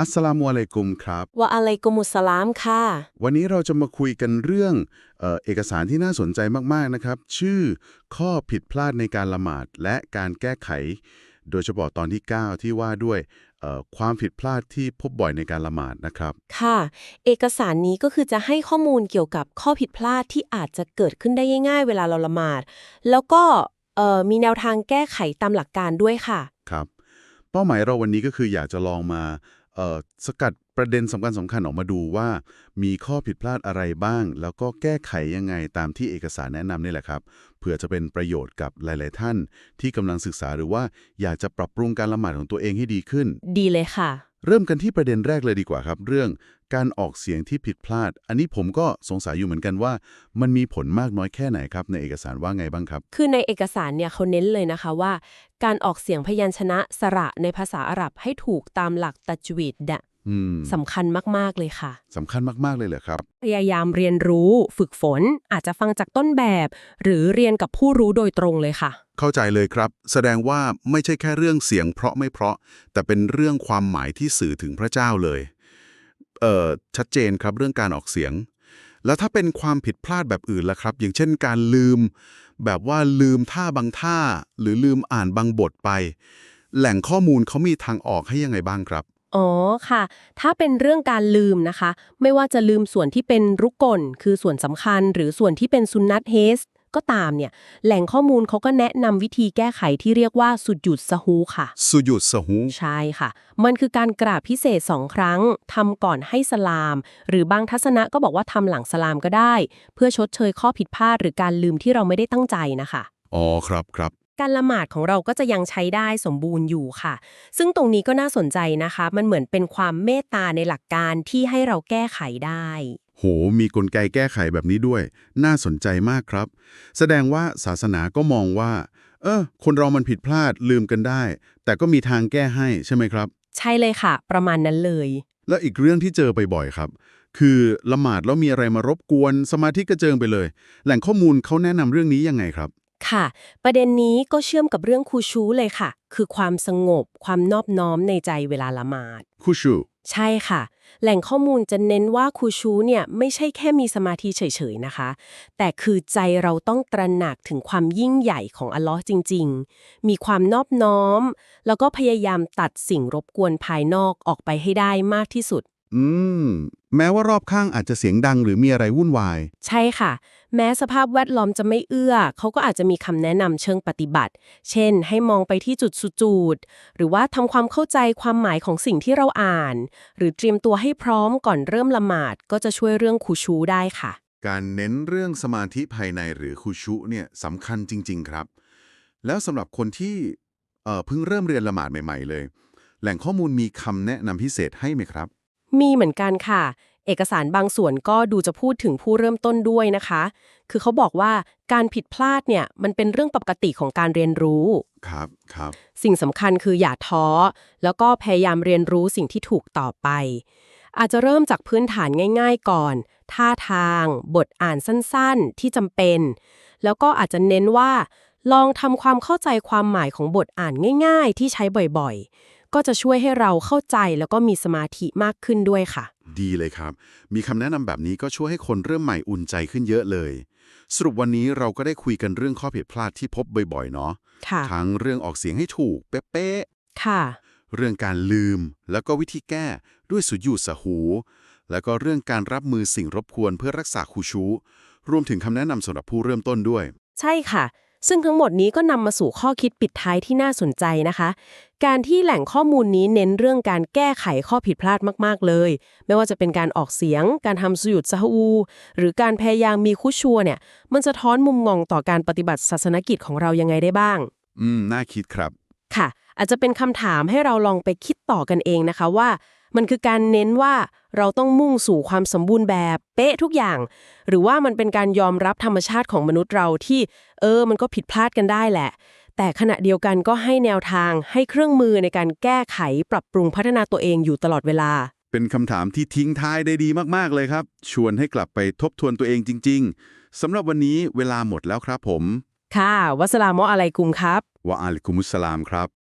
อัสสลามุอะลัยกุมครับวะอะลัยกุมุสสลามค่ะ วันนี้เราจะมาคุยกันเรื่องเออเอกสารที่น่าสนใจมาก ๆ นะครับ ชื่อข้อผิดพลาดในการละหมาดและการแก้ไข โดยเฉพาะตอนที่ 9 ที่ว่าด้วยเอ่อความผิดพลาดที่พบบ่อยในการละหมาดนะครับ ค่ะ เอกสารนี้ก็คือจะให้ข้อมูลเกี่ยวกับข้อผิดพลาดที่อาจจะเกิดขึ้นได้ง่ายๆ เวลาเราละหมาด แล้วก็เอ่อมีแนวทางแก้ไขตามหลักการด้วยค่ะ ครับ เป้าหมายเราวันนี้ก็คืออยากจะลองมาเอ่อ สกัดประเด็นสำคัญสำคัญออกมาดูว่า มีข้อผิดพลาดอะไรบ้าง แล้วก็แก้ไขยังไงตามที่เอกสารแนะนำนี่แหละครับเผื่อจะเป็นประโยชน์กับหลาย ๆ ท่าน ที่กำลังศึกษาหรือว่าอยากจะปรับปรุงการละหมาดของตัวเองให้ดีขึ้น ดีเลยค่ะ เริ่มกันที่ประเด็นแรกเลยดีกว่าครับ เรื่องการออกเสียงที่ผิดพลาด อันนี้ผมก็สงสัยอยู่เหมือนกันว่า มันมีผลมากน้อยแค่ไหนครับ ในเอกสารว่าไงบ้างครับ คือในเอกสารเนี่ยเขาเน้นเลยนะคะว่า การออกเสียงพยัญชนะสระในภาษาอาหรับให้ถูกตามหลักตัจวีดเนี่ย สำคัญมาก ๆ เลยค่ะ สำคัญมาก ๆ เลยเหรอครับ พยายามเรียนรู้ฝึกฝนอาจจะฟังจากต้นแบบ หรือเรียนกับผู้รู้โดยตรงเลยค่ะ เข้าใจเลยครับ แสดงว่าไม่ใช่แค่เรื่องเสียงเพราะไม่เพราะ แต่เป็นเรื่องความหมายที่สื่อถึงพระเจ้าเลย เอ่อ ชัดเจนครับเรื่องการออกเสียง แล้วถ้าเป็นความผิดพลาดแบบอื่นล่ะครับ อย่างเช่น การลืม แบบว่าลืมท่าบางท่า หรือลืมอ่านบางบทไป แหล่งข้อมูลเขามีทางออกให้ยังไงบ้างครับ อ๋อค่ะ ถ้าเป็นเรื่องการลืมนะคะ ไม่ว่าจะลืมส่วนที่เป็นรุกกลคือส่วนสำคัญ หรือส่วนที่เป็นซุนนัตเฮสก็ตามเนี่ย แหล่งข้อมูลเขาก็แนะนำวิธีแก้ไขที่เรียกว่าสุดหยุดสฮูค่ะ สุยุดสหู ใช่ค่ะ มันคือการกราบพิเศษสองครั้งทำก่อนให้สลาม หรือบางทัศนะก็บอกว่าทำหลังสลามก็ได้ เพื่อชดเชยข้อผิดพลาดหรือการลืมที่เราไม่ได้ตั้งใจนะคะ อ๋อครับครับ การละหมาดของเราก็จะยังใช้ได้สมบูรณ์อยู่ค่ะ ซึ่งตรงนี้ก็น่าสนใจนะคะ มันเหมือนเป็นความเมตตาในหลักการที่ให้เราแก้ไขได้ โห มีกลไกแก้ไขแบบนี้ด้วย น่าสนใจมากครับ แสดงว่าศาสนาก็มองว่า เออ คนเรามันผิดพลาดลืมกันได้ แต่ก็มีทางแก้ให้ใช่ไหมครับ ใช่เลยค่ะ ประมาณนั้นเลย แล้วอีกเรื่องที่เจอไปบ่อยครับคือละหมาดแล้วมีอะไรมารบกวนสมาธิกระเจิงไปเลย แหล่งข้อมูลเขาแนะนำเรื่องนี้ยังไงครับ ค่ะ ประเด็นนี้ก็เชื่อมกับเรื่องคูชูเลยค่ะ คือความสงบความนอบน้อมในใจเวลาละหมาด คูชู ใช่ค่ะ แหล่งข้อมูลจะเน้นว่าคูชูเนี่ยไม่ใช่แค่มีสมาธิเฉยๆนะคะ แต่คือใจเราต้องตระหนักถึงความยิ่งใหญ่ของอัลลอฮ์จริง ๆ มีความนอบน้อม แล้วก็พยายามตัดสิ่งรบกวนภายนอกออกไปให้ได้มากที่สุด อืม แม้ว่ารอบข้างอาจจะเสียงดังหรือมีอะไรวุ่นวาย ใช่ค่ะ แม้สภาพแวดล้อมจะไม่เอื้อ เขาก็อาจจะมีคำแนะนำเชิงปฏิบัติ เช่น ให้มองไปที่จุดสุจูดหรือว่าทำความเข้าใจความหมายของสิ่งที่เราอ่าน หรือเตรียมตัวให้พร้อมก่อนเริ่มละหมาด ก็จะช่วยเรื่องคูชูได้ค่ะ การเน้นเรื่องสมาธิภายในหรือคุชุเนี่ยสำคัญจริง ๆ ครับ แล้วสำหรับคนที่เอ่อเพิ่งเริ่มเรียนละหมาดใหม่ ๆ เลย แหล่งข้อมูลมีคำแนะนำพิเศษให้ไหมครับ มีเหมือนกันค่ะ เอกสารบางส่วนก็ดูจะพูดถึงผู้เริ่มต้นด้วยนะคะ คือเขาบอกว่าการผิดพลาดเนี่ยมันเป็นเรื่องปกติของการเรียนรู้ครับครับสิ่งสำคัญคืออย่าท้อ แล้วก็พยายามเรียนรู้สิ่งที่ถูกต่อไป อาจจะเริ่มจากพื้นฐานง่าย ๆ ก่อน ท่าทาง บทอ่านสั้นๆ ที่จำเป็น แล้วก็อาจจะเน้นว่าลองทำความเข้าใจความหมายของบทอ่านง่าย ๆ ที่ใช้บ่อยๆ ก็จะช่วยให้เราเข้าใจแล้วก็มีสมาธิมากขึ้นด้วยค่ะ ดีเลยครับ มีคำแนะนำแบบนี้ก็ช่วยให้คนเริ่มใหม่อุ่นใจขึ้นเยอะเลย สรุปวันนี้เราก็ได้คุยกันเรื่องข้อผิดพลาดที่พบบ่อยๆ เนาะค่ะทั้งเรื่องออกเสียงให้ถูกเป๊ะค่ะๆเรื่องการลืมแล้วก็วิธีแก้ด้วยสุญญูสหู แล้วก็เรื่องการรับมือสิ่งรบกวนเพื่อรักษาคูชู รวมถึงคำแนะนำสำหรับผู้เริ่มต้นด้วย ใช่ค่ะ ซึ่งทั้งหมดนี้ก็นำมาสู่ข้อคิดปิดท้ายที่น่าสนใจนะคะ การที่แหล่งข้อมูลนี้เน้นเรื่องการแก้ไขข้อผิดพลาดมาก ๆ เลย ไม่ว่าจะเป็นการออกเสียง การทำสุยุดซะฮูหรือการพยายามมีคุชชัวเนี่ย มันจะท้อนมุมมองต่อการปฏิบัติศาสนกิจของเรายังไงได้บ้าง อืม น่าคิดครับ ค่ะ อาจจะเป็นคำถามให้เราลองไปคิดต่อกันเองนะคะว่า มันคือการเน้นว่าเราต้องมุ่งสู่ความสมบูรณ์แบบเป๊ะทุกอย่าง หรือว่ามันเป็นการยอมรับธรรมชาติของมนุษย์เราที่ เออ มันก็ผิดพลาดกันได้แหละ แต่ขณะเดียวกันก็ให้แนวทางให้เครื่องมือในการแก้ไขปรับปรุงพัฒนาตัวเองอยู่ตลอดเวลา เป็นคำถามที่ทิ้งท้ายได้ดีมากๆเลยครับ ชวนให้กลับไปทบทวนตัวเองจริง ๆสำหรับวันนี้เวลาหมดแล้วครับผม ค่ะวัสสลามอะลัยกุมครับวะอาลิกุมุสสลามครับ